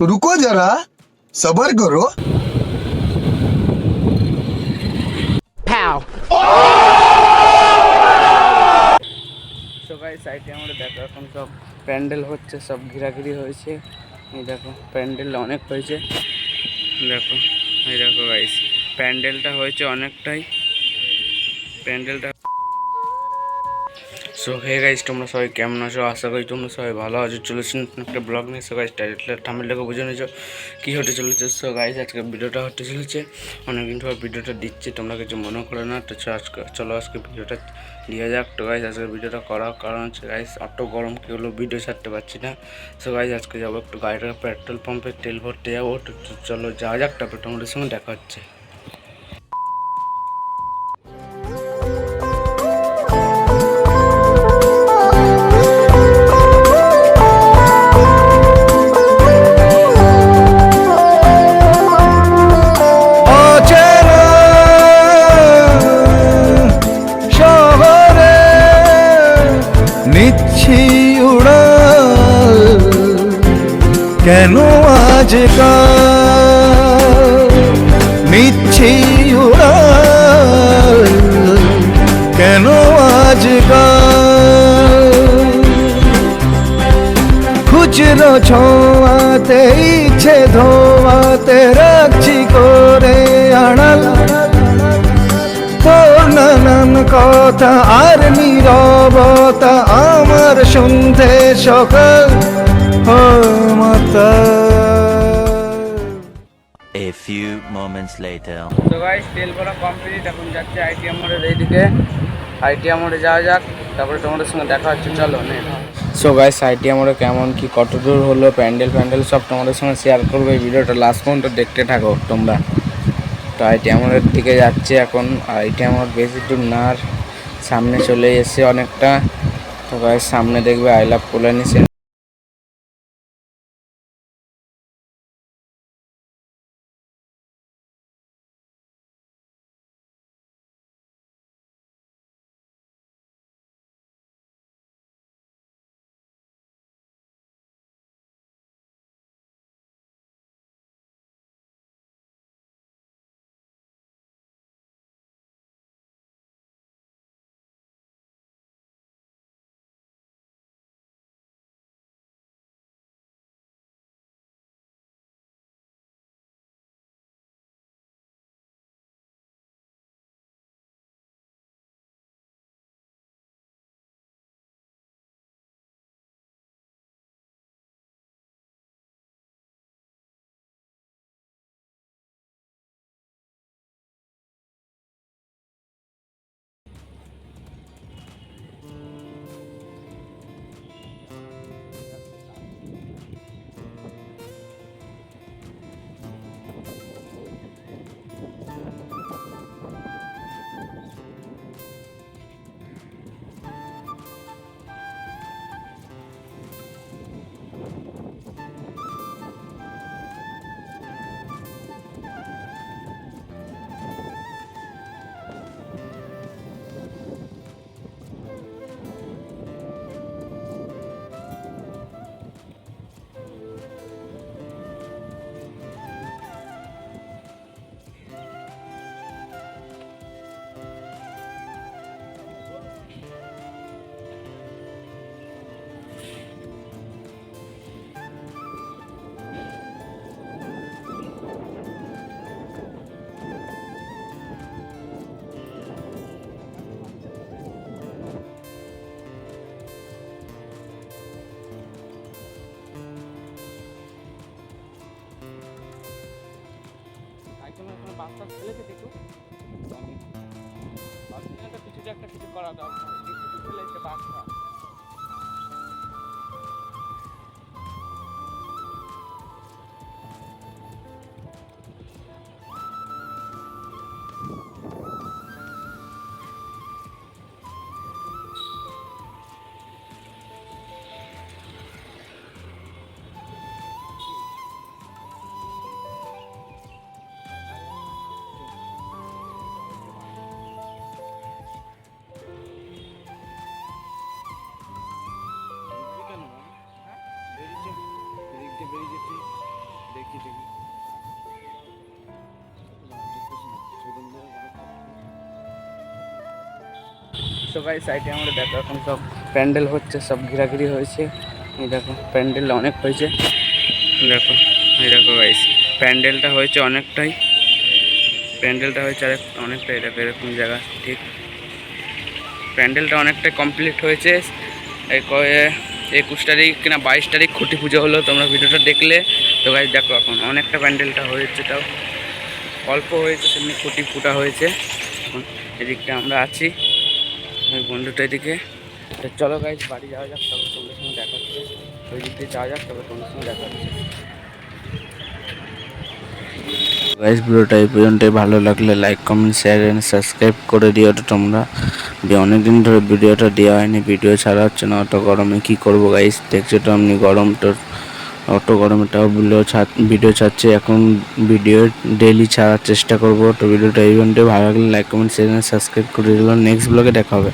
रुको जरा सबर करो সো গাইস সাইডে আমরা দেখো এখন সব প্যান্ডেল হচ্ছে সব ঘিরাঘিরি হয়েছে এই দেখো প্যান্ডেল অনেক হয়েছে দেখো এই দেখো গাইস প্যান্ডেলটা হয়েছে অনেকটাই প্যান্ডেলটা সো হে গাইস তোমরা সবাই কেমন আছো? আশা করি তোমরা সবাই ভালো আছো। চলেছি নতুন একটা ব্লগ নিয়ে। সো গাইস টাইটেল থামেলটাকে বুঝে নিয়েছো কী হতে চলেছে। সো গাইস আজকে ভিডিওটা হতে চলেছে। অনেকদিন পর ভিডিওটা দিচ্ছি, তোমরা কিছু মনে করো না। তো আজকে চলো আজকে ভিডিওটা দিয়ে যাক। তো গাইস আজকে ভিডিওটা করার কারণ হচ্ছে গাইস অত গরম কি হলো ভিডিও ছাড়তে পারছি না। সো গাইস আজকে যাব একটু গাড়িটা পেট্রোল পাম্পে তেল ভরতে যাব। তো, চলো যাওয়া যাক, তারপরে তোমাদের সঙ্গে দেখা হচ্ছে। কেন আজ উড়াল। কেন আজকাল? খুচরো ছোঁয়াতে, ইচ্ছে ধোয়াতে রাখছি করে আড়াল। তোর নানান কথা আর নীরবতা আমার শুনতে সকাল। A few moments later. তো গাইস তেল ভরা কমপ্লিট এখন যাচ্ছে আইটিএম মোড়ের এইদিকে। আইটিএম মোড়ে যাওয়া যাক তারপরে তোমাদের সঙ্গে দেখা হচ্ছে চলো নে। সো গাইস আইটিএম মোড়ে কেমন কি কত দূর হলো প্যান্ডেল প্যান্ডেল সব তোমাদের সঙ্গে শেয়ার করব এই ভিডিওটা লাস্ট পর্যন্ত দেখতে থাকো তোমরা। তো আইটিএম মোড়ের দিকে যাচ্ছে এখন। আইটিএম মোড় বেশি দূর না সামনে চলে এসে অনেকটা। তো গাইস সামনে দেখবে আই লাভ কল্যাণী সেন্টার ফেলে কোনো একটু একটা কিছু একটা কিছু করা দরকার। কিছু ছেলে এসে বাচ্চা বাড়ি গেছি দেখি দেখি। গাই সাইডে আমরা দেখো, এখন সব প্যান্ডেল হচ্ছে, সব ঘিরাঘিরি হয়েছে। এই দেখো প্যান্ডেল অনেক হয়েছে। দেখো, এই দেখো গাইস প্যান্ডেলটা হয়েছে অনেকটাই। প্যান্ডেলটা হয়েছে আর অনেকটাই দেখো, এরকম জায়গা, ঠিক। প্যান্ডেলটা অনেকটাই কমপ্লিট হয়েছে। একুশ তারিখ কিনা বাইশ তারিখ খুঁটি পুজো হলো, তোমরা ভিডিওটা দেখলে। তো গাছ দেখো এখন, অনেকটা প্যান্ডেলটা হয়েছে তাও। অল্প হয়েছে সেমনি খুঁটি ফুটা হয়েছে। এখন এদিকটা আমরা আছি, ওই বন্ধুটা এদিকে। চলো গাছ বাড়ি যাওয়া যাক তবে তোমাদের সঙ্গে দেখাচ্ছে ওই দিক দিয়ে যাওয়া যাক তবে তোমাদের সঙ্গে দেখা হচ্ছে। গাইজ ভিডিওটা এই পর্যন্তই। ভালো লাগলে like comment share and subscribe করে দিও তো তোমরা। অনেক দিন ধরে ভিডিওটা দেওয়া হয়নি ভিডিও ছাড়া হচ্ছে না। অত গরমে কি করব গাইজ দেখছ তো আপনি গরম তো, অত গরমে তাও ভিডিও ছাড় ভিডিও ছাড়ছে। এখন ভিডিও ডেইলি ছাড়ার চেষ্টা করব। তো ভিডিওটা এই পর্যন্তই। ভালো লাগলে like comment share and subscribe করে দিলাম নেক্সট ব্লগে দেখা হবে।